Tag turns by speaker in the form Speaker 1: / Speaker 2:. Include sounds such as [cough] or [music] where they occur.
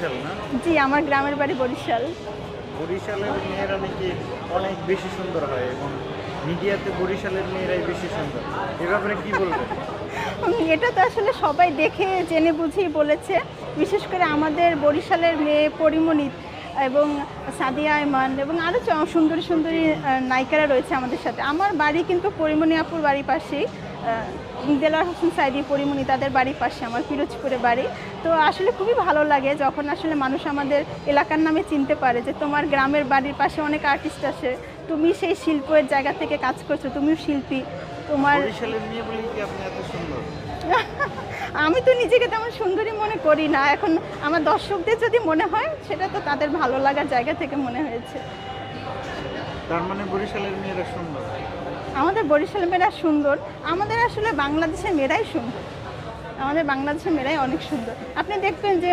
Speaker 1: বরিশাল না?
Speaker 2: জি আমার গ্রামের বাড়ি বরিশাল।
Speaker 1: বরিশালের মেয়েরা নাকি অনেক বেশি সুন্দর হয় এবং মিডিয়াতে বরিশালের মেয়েরাই বেশি সুন্দর। এ ব্যাপারে কি বলবেন? [laughs]
Speaker 2: এটা তো আসলে সবাই দেখে জেনে বুঝেই বলেছে। বিশেষ করে আমাদের বরিশালের মেয়ে পরিমণি এবং সাদিয়া আয়মান এবং আরও সুন্দরী সুন্দরী নায়িকারা রয়েছে আমাদের সাথে। আমার বাড়ি কিন্তু পরিমণি আপুর বাড়ির পাশেই। দেলার হোসেন সাইদি পরিমণি তাদের বাড়ির পাশে আমার পিরোজপুরে বাড়ি। তো আসলে খুবই ভালো লাগে যখন আসলে মানুষ আমাদের এলাকার নামে চিনতে পারে যে তোমার গ্রামের বাড়ির পাশে অনেক আর্টিস্ট আসে তুমি সেই শিল্পের জায়গা থেকে কাজ করছ তুমিও শিল্পী। তোমার [laughs] আমি তো নিজেকে তেমন সুন্দরী মনে করি না। এখন আমার দর্শকদের যদি মনে হয় সেটা তো তাদের ভালো লাগার জায়গা থেকে মনে হয়েছে।
Speaker 1: তার মানে বরিশালের মেয়েরা সুন্দর।
Speaker 2: আমাদের বরিশাল মেয়েরা সুন্দর। আমাদের আসলে বাংলাদেশের মেয়েরাই সুন্দর। আমাদের বাংলাদেশের মেয়েরাই অনেক সুন্দর। আপনি দেখবেন যে